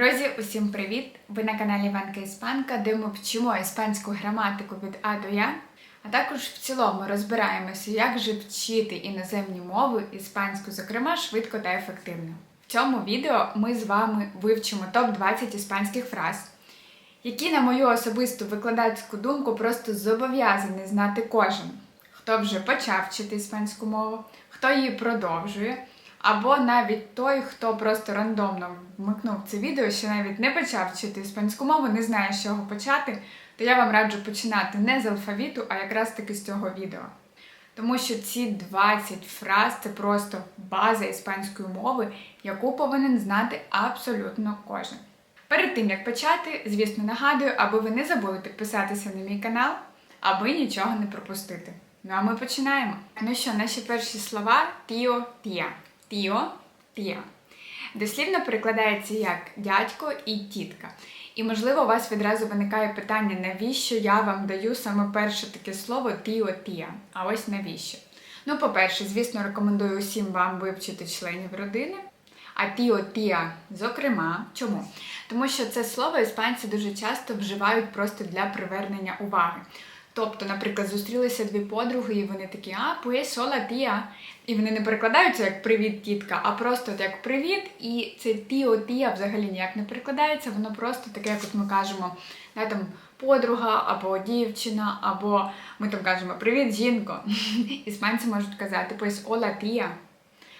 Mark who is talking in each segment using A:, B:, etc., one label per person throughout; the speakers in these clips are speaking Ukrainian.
A: Друзі, усім привіт! Ви на каналі Іванка Іспанка, де ми вчимо іспанську граматику від А до Я, а також в цілому розбираємося, як же вчити іноземні мови, іспанську, зокрема, швидко та ефективно. В цьому відео ми з вами вивчимо топ-20 іспанських фраз, які, на мою особисту викладацьку думку, просто зобов'язаний знати кожен, хто вже почав вчити іспанську мову, хто її продовжує. Або навіть той, хто просто рандомно вмикнув це відео, ще навіть не почав вчити іспанську мову, не знає, з чого почати, то я вам раджу починати не з алфавіту, а якраз таки з цього відео. Тому що ці 20 фраз це просто база іспанської мови, яку повинен знати абсолютно кожен. Перед тим як почати, звісно, нагадую, аби ви не забули підписатися на мій канал, аби нічого не пропустити. Ну а ми починаємо. Ну що, наші перші слова тіо тія. Тіо тія. Дослівно перекладається як дядько і тітка. І, можливо, у вас відразу виникає питання, навіщо я вам даю саме перше таке слово тіо тія. А ось навіщо? Ну, по-перше, звісно, рекомендую усім вам вивчити членів родини. А тіо тія, зокрема, чому? Тому що це слово іспанці дуже часто вживають просто для привернення уваги. Тобто, наприклад, зустрілися дві подруги, і вони такі, а, pues, hola, тія. І вони не перекладаються як привіт, тітка, а просто як привіт. І це тіо тія взагалі ніяк не перекладається, воно просто таке, як от ми кажемо, да, там подруга або дівчина, або ми там кажемо Привіт, жінко. Іспанці можуть казати, pues, hola, тія.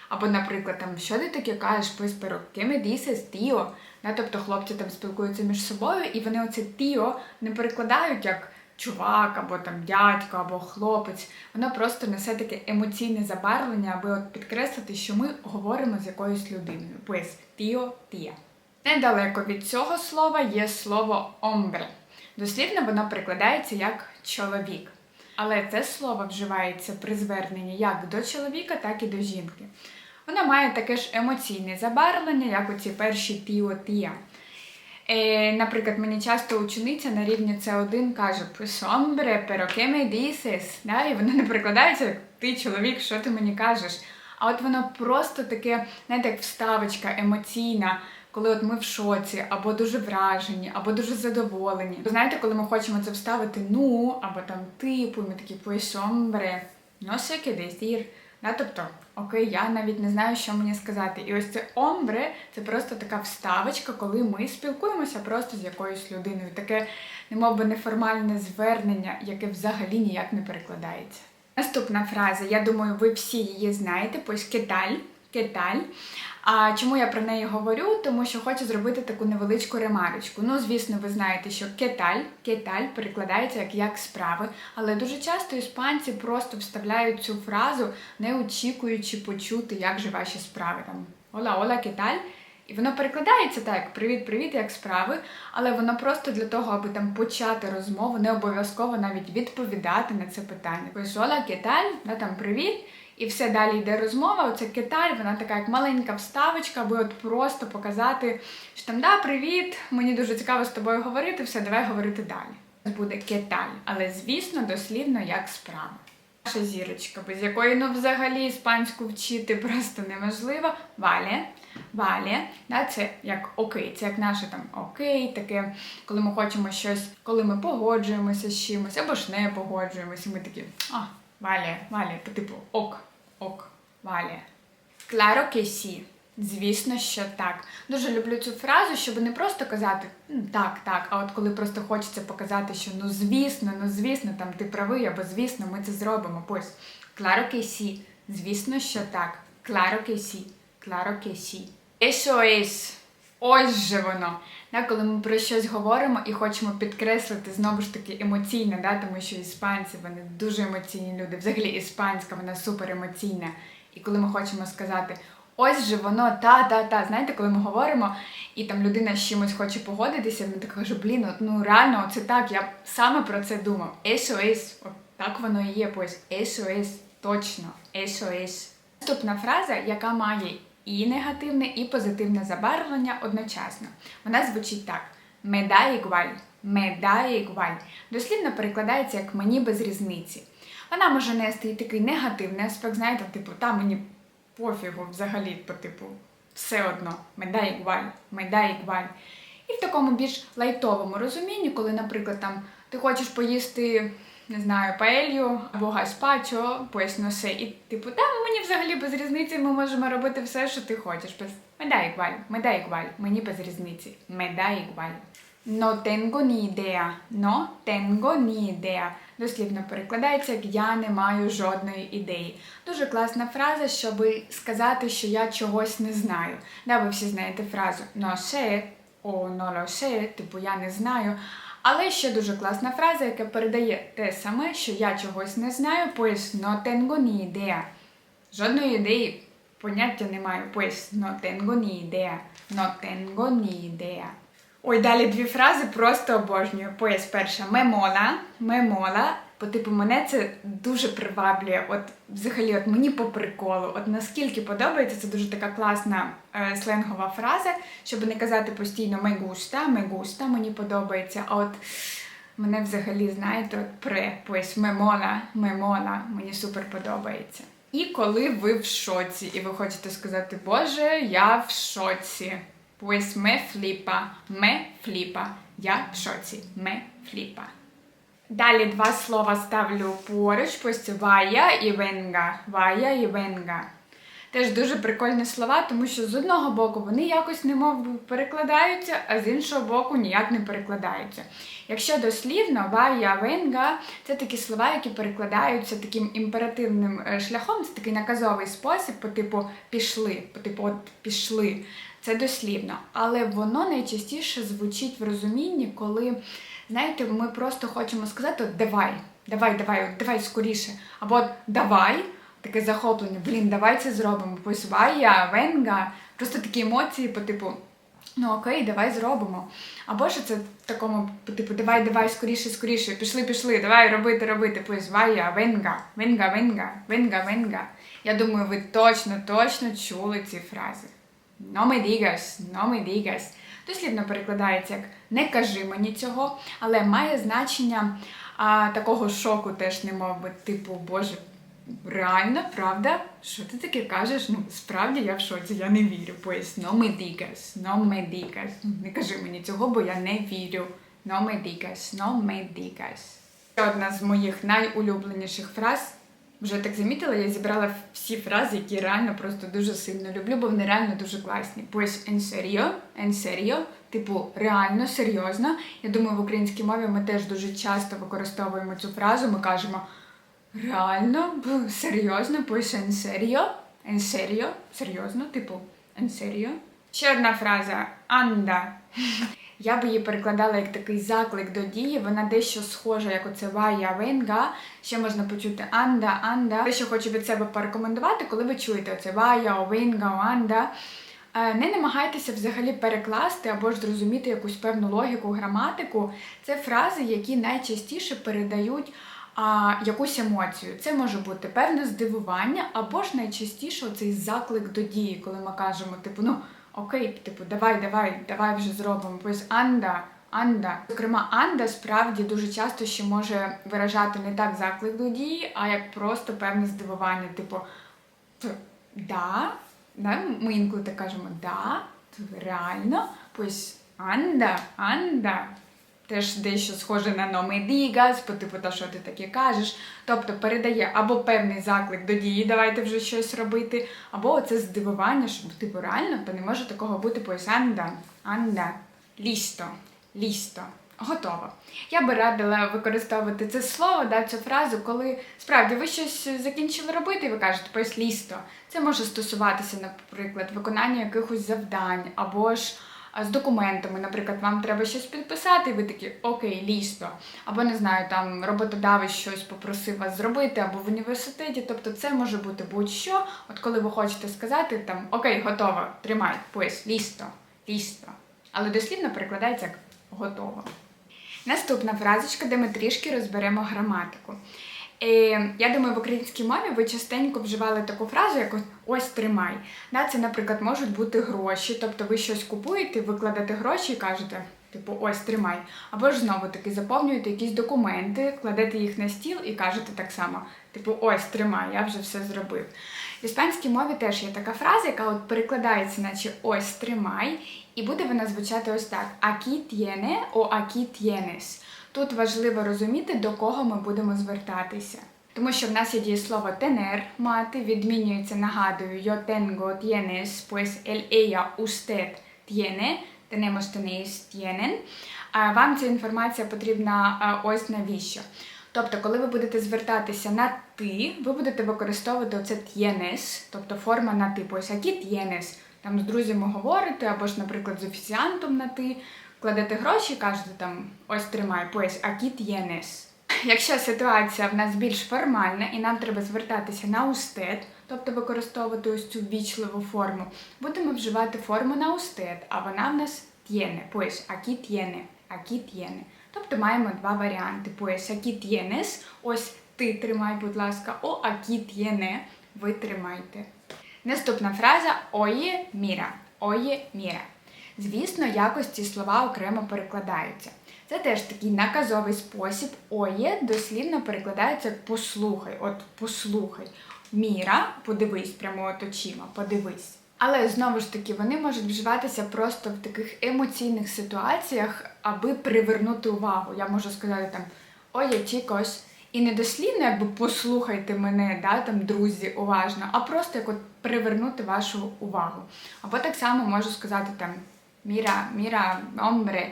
A: Або, наприклад, там, що ти таке кажеш, pues, pero ¿qué me? Да, тобто хлопці там спілкуються між собою, і вони оце тіо не перекладають як чувак, або там дядько, або хлопець. Воно просто несе таке емоційне забарвлення, аби от підкреслити, що ми говоримо з якоюсь людиною. Pues тіо тія. Недалеко від цього слова є слово омбре. Дослівно воно перекладається як чоловік. Але це слово вживається при зверненні як до чоловіка, так і до жінки. Воно має таке ж емоційне забарвлення, як оці перші тіо тія. Е, наприклад, мені часто учениця на рівні С1 каже Pues hombre, pero qué? Да? І воно не перекладається як ти чоловік, що ти мені кажеш. А от воно просто таке, знаєте, як вставочка емоційна, коли от ми в шоці, або дуже вражені, або дуже задоволені. Ви знаєте, коли ми хочемо це вставити ну, або там типу, ми такі pues hombre, no sé. Да, тобто, окей, я навіть не знаю, що мені сказати. І ось це омбре це просто така вставочка, коли ми спілкуємося просто з якоюсь людиною. Таке, немов би неформальне звернення, яке взагалі ніяк не перекладається. Наступна фраза, я думаю, ви всі її знаєте, пось кеталь. Кеталь. А чому я про неї говорю? Тому що хочу зробити таку невеличку ремарочку. Ну, звісно, ви знаєте, що кеталь, кеталь перекладається як як справи, але дуже часто іспанці просто вставляють цю фразу, не очікуючи почути, як же ваші справи. Там Ола, ола, кеталь. І воно перекладається так, привіт-привіт, як справи, але воно просто для того, аби там почати розмову, не обов'язково навіть відповідати на це питання. Ось ола, кеталь, да, там привіт. І все далі йде розмова. Оце кеталь, вона така як маленька вставочка, аби от просто показати, що там да, привіт, мені дуже цікаво з тобою говорити, все, давай говорити далі. Буде кеталь, але звісно, дослівно як справа. Наша зірочка, без якої ну взагалі іспанську вчити просто неможливо. Валє, валє, да, це як окей, це як наше там окей, таке, коли ми хочемо щось, коли ми погоджуємося з чимось, або ж не погоджуємося, ми такі, а, валє, валє, по типу ок. Ок, валі. Claro que sí. Звісно, що так. Дуже люблю цю фразу, щоб не просто казати так, так, а от коли просто хочеться показати, що ну звісно, ну звісно, там ти правий, або звісно, ми це зробимо. Пусть claro que. Звісно, що так. Claro que sí. Claro que sí. Ось же воно. Да, коли ми про щось говоримо і хочемо підкреслити знову ж таки емоційно, да, тому що іспанці вони дуже емоційні люди. Взагалі іспанська вона супер емоційна. І коли ми хочемо сказати, ось же воно, та-та-та. Знаєте, коли ми говоримо, і там людина з чимось хоче погодитися, вона така каже, блін, ну реально, це так, я саме про це думав. Eso es, от так воно і є, ось eso es, точно, es. Наступна фраза, яка має і негативне, і позитивне забарвлення одночасно. Вона звучить так: igual, me da igual. Дослівно перекладається як мені без різниці. Вона може нести і такий негативний аспект, знаєте, типу, та мені пофігу взагалі, по типу, все одно, меда ігваль, меда ігваль. І в такому більш лайтовому розумінні, коли, наприклад, там ти хочеш поїсти, не знаю, паелью або гаспачо, поясно се, і типу, та мені взагалі без різниці, ми можемо робити все, що ти хочеш. Без меда ігваль, мені без різниці, меда ігваль. No tengo ni idea, no tengo ni idea. Дослівно перекладається як я не маю жодної ідеї. Дуже класна фраза, щоб сказати, що я чогось не знаю. Да, ви всі знаєте фразу no sé о no lo sé, типу я не знаю. Але ще дуже класна фраза, яка передає те саме, що я чогось не знаю, pues no tengo ni idea. Жодної ідеї, поняття не маю, pues no tengo ni idea, no tengo ni idea. Ой, далі дві фрази просто обожнюю. Пояс перша мемола, мемола. По типу мене це дуже приваблює. От взагалі, от мені по приколу. От наскільки подобається, це дуже така класна е, сленгова фраза, щоб не казати постійно «me gusta», «me gusta», мені подобається. А от мене взагалі, знаєте, от пре, пояс мемола, мемола, мені супер подобається. І коли ви в шоці, і ви хочете сказати, Боже, я в шоці. Pues me flipa, me flipa. Я в шоці, me flipa. Далі два слова ставлю поруч, ось вая і венга. Вая і венга. Теж дуже прикольні слова, тому що з одного боку вони якось немов перекладаються, а з іншого боку ніяк не перекладаються. Якщо дослівно, вая венга це такі слова, які перекладаються таким імперативним е, шляхом, це такий наказовий спосіб, по типу пішли, по типу от пішли. Це дослівно. Але воно найчастіше звучить в розумінні, коли, знаєте, ми просто хочемо сказати давай, давай, давай, давай скоріше. Або давай, таке захоплення, блін, давай це зробимо. Посвая, венга, просто такі емоції по типу. Ну окей, давай зробимо. Або ж це в такому, по типу, давай, давай, скоріше, скоріше, пішли, пішли, давай робити, робити. Позвая, венга, венга, венга, венга, венга. Я думаю, ви точно, точно чули ці фрази. No me digas, no me digas. Дослідно перекладається як не кажи мені цього, але має значення а, такого шоку теж не мов би, типу, Боже, реально, правда? Що ти таке кажеш? Ну, справді я в шоці, я не вірю. Пояс no me digas, no me digas. Не кажи мені цього, бо я не вірю. No me digas, no me digas. Ще одна з моїх найулюбленіших фраз. Вже так замітила, я зібрала всі фрази, які реально просто дуже сильно люблю, бо вони реально дуже класні. Pues en serio, en serio, типу реально, серйозно. Я думаю, в українській мові ми теж дуже часто використовуємо цю фразу. Ми кажемо реально, серйозно, pues en serio, en serio, серйозно, типу en serio. Ще одна фраза анда. Я б її перекладала як такий заклик до дії. Вона дещо схожа, як оце вая венга. Ще можна почути анда, анда. Те, що хочу від себе порекомендувати, коли ви чуєте оце вая, венга, анда. Е, Не намагайтеся взагалі перекласти або ж зрозуміти якусь певну логіку, граматику. Це фрази, які найчастіше передають а, якусь емоцію. Це може бути певне здивування, або ж найчастіше цей заклик до дії, коли ми кажемо, типу, ну окей, типу, давай, давай, давай вже зробимо. Ось анда, анда. Зокрема, анда справді дуже часто ще може виражати не так заклик до дії, а як просто певне здивування, типу, да, да, ми інколи так кажемо, да, реально, ось анда, анда. Теж дещо схоже на номедігас, по типу, та що ти таке кажеш. Тобто передає або певний заклик до дії, давайте вже щось робити, або оце здивування, що типу реально, то не може такого бути пояс анда, анда, лісто, лісто. Готово. Я би радила використовувати це слово, да, цю фразу, коли справді ви щось закінчили робити, і ви кажете пояс лісто. Це може стосуватися, наприклад, виконання якихось завдань, або ж з документами, наприклад, вам треба щось підписати, і ви такі окей, лісто. Або не знаю, там роботодавець щось попросив вас зробити, або в університеті. Тобто це може бути будь-що. От коли ви хочете сказати там окей, готово, тримай, пояс, лісто, лісто. Але дослівно перекладається як готово. Наступна фразочка, де ми трішки розберемо граматику. І я думаю, в українській мові ви частенько вживали таку фразу, як ось- тримай. Да, це, наприклад, можуть бути гроші, тобто ви щось купуєте, ви кладете гроші і кажете, типу, ось тримай. Або ж знову таки заповнюєте якісь документи, кладете їх на стіл і кажете так само: типу, ось тримай, я вже все зробив. В іспанській мові теж є така фраза, яка от перекладається, наче ось тримай, і буде вона звучати ось так: Aquí tiene о aquí tienes. Тут важливо розуміти, до кого ми будемо звертатися. Тому що в нас є дієслово tener, мати, відмінюється, нагадую, yo tengo, tienes, pues el, ella, usted tiene, tenemos, tenéis, tienen. А вам ця інформація потрібна ось навіщо. Тобто, коли ви будете звертатися на ти, ви будете використовувати оце tienes, тобто форма на ти. Ось які tienes, там з друзями говорите, або ж, наприклад, з офіціантом на ти, кладете гроші, кажете там ось тримай, pues aquí tienes. Якщо ситуація в нас більш формальна і нам треба звертатися на устед, тобто використовувати ось цю вічливу форму, будемо вживати форму на устед, а вона в нас tiene, pues aquí tiene, aquí tiene. Тобто маємо два варіанти. Pues aquí tienes, ось ти тримай, будь ласка, о aquí tiene, ви тримайте. Наступна фраза oye mira, oye mira. Звісно, якось ці слова окремо перекладаються. Це теж такий наказовий спосіб. Оє дослівно перекладається послухай, от послухай. Міра, подивись прямо от очима, подивись. Але знову ж таки, вони можуть вживатися просто в таких емоційних ситуаціях, аби привернути увагу. Я можу сказати там Оє, чікось. І не дослівно, якби послухайте мене, да, там, друзі, уважно, а просто як от привернути вашу увагу. Або так само можу сказати там Міра, Міра, омбре.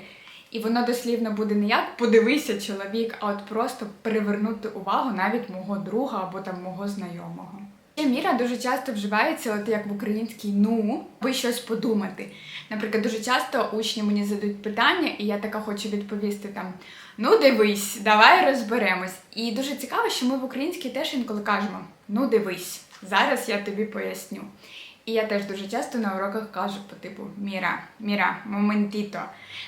A: І воно дослівно буде не як подивися чоловік, а от просто привернути увагу навіть мого друга або там мого знайомого. І міра дуже часто вживається, от як в українській ну, аби щось подумати. Наприклад, дуже часто учні мені задають питання, і я така хочу відповісти там: ну дивись, давай розберемось. І дуже цікаво, що ми в українській теж інколи кажемо: ну дивись, зараз я тобі поясню. І я теж дуже часто на уроках кажу по типу Міра, Міра, моментіто.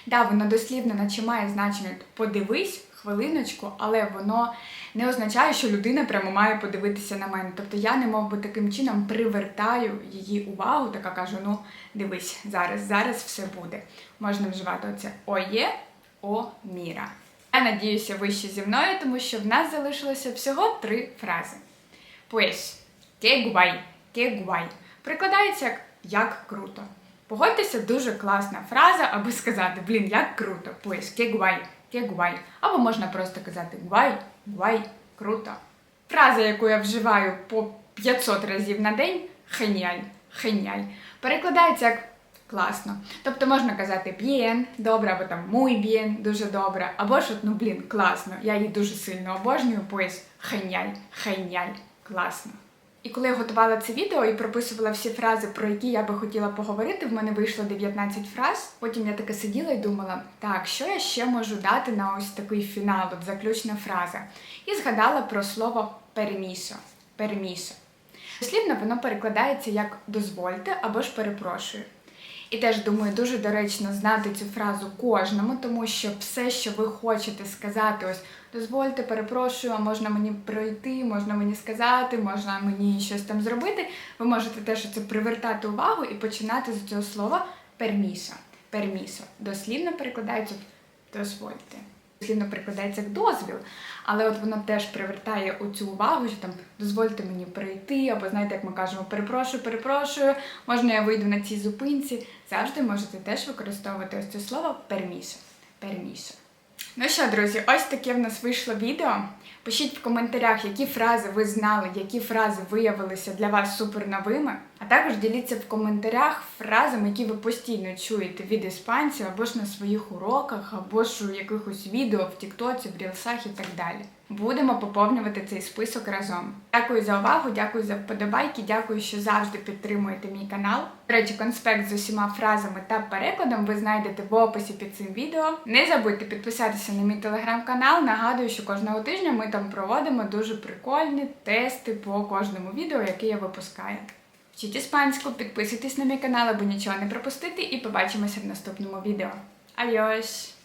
A: Да, воно дослівно наче має значення подивись хвилиночку, але воно не означає, що людина прямо має подивитися на мене. Тобто я не мов би таким чином привертаю її увагу, така кажу: ну дивись, зараз, зараз все буде. Можна вживати оце оє, о міра. Я надіюся, ви ще зі мною, тому що в нас залишилося всього три фрази. Pues, que guay. Прикладається як як круто. Погодьтеся, дуже класна фраза, аби сказати, блін, як круто. Guay, que guay. Або можна просто казати guay, guay, круто. Фраза, яку я вживаю по 500 разів на день геніаль, геніаль. Перекладається як класно. Тобто можна казати bien, добре, або там muy bien, дуже добре, або ж, ну блін, класно. Я її дуже сильно обожнюю, pues геніаль, геніаль, класно. І коли я готувала це відео і прописувала всі фрази, про які я би хотіла поговорити, в мене вийшло 19 фраз. Потім я таке сиділа і думала, так, що я ще можу дати на ось такий фінал, от заключна фраза. І згадала про слово перемісо. Перемісо. Дослівно воно перекладається як дозвольте або ж перепрошую. І теж думаю, дуже доречно знати цю фразу кожному, тому що все, що ви хочете сказати, ось дозвольте, перепрошую, а можна мені пройти, можна мені сказати, можна мені щось там зробити. Ви можете теж це привертати увагу і починати з цього слова пермісо. Пермісо. Дослівно перекладається дозвольте. Дослівно прикладається як дозвіл, але от воно теж привертає оцю увагу, що там дозвольте мені прийти. або знаєте, як ми кажемо, перепрошую, перепрошую, можна я вийду на цій зупинці. Завжди можете теж використовувати ось це слово пермісо. Пермісо. Ну що, друзі, ось таке в нас вийшло відео. Пишіть в коментарях, які фрази ви знали, які фрази виявилися для вас супер новими. А також діліться в коментарях фразами, які ви постійно чуєте від іспанців, або ж на своїх уроках, або ж у якихось відео в Тіктоці, в Рілсах і так далі. Будемо поповнювати цей список разом. Дякую за увагу, дякую за вподобайки, дякую, що завжди підтримуєте мій канал. До речі, конспект з усіма фразами та перекладом ви знайдете в описі під цим відео. Не забудьте підписатися на мій телеграм-канал. Нагадую, що кожного тижня ми там проводимо дуже прикольні тести по кожному відео, яке я випускаю. Вчіть іспанську, підписуйтесь на мій канал, аби нічого не пропустити, і побачимося в наступному відео. Адіос!